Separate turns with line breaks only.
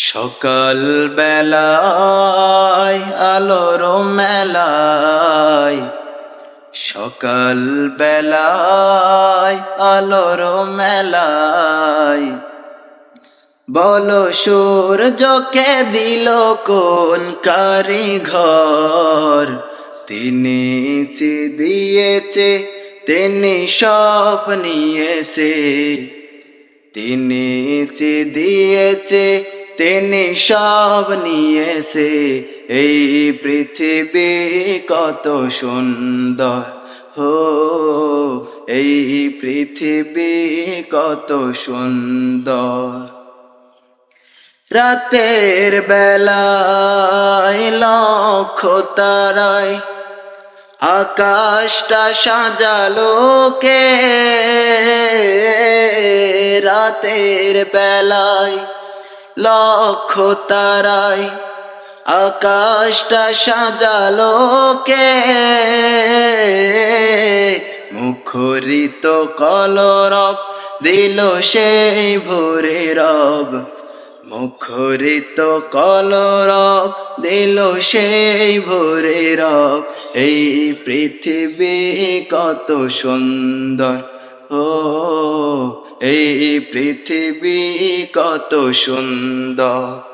সকাল বেলায় আলোর মেলায়। সকাল বেলায় আলোর মেলায়। বলো, সূর্যকে দিল কোন কারিঘর? তিনি চি দিয়েছে, তিনি সব নিয়েছে। তিনি চি দিয়েছে তিনি সব নিয়েছে। এই পৃথিবী কত সুন্দর। হো, এই পৃথিবী কত সুন্দর। রাতের বেলায় লক্ষ তারায় আকাশটা সাজালো কে? রাতের বেলায় লক্ষ তারায় আকাশটা সাজালো কে? মুখরিত কলরব দিল সেই ভোরে রব। মুখরিত কলরব দিল সেই ভোরে রব। এই পৃথিবী কত সুন্দর, ও এই পৃথিবী কত সুন্দর।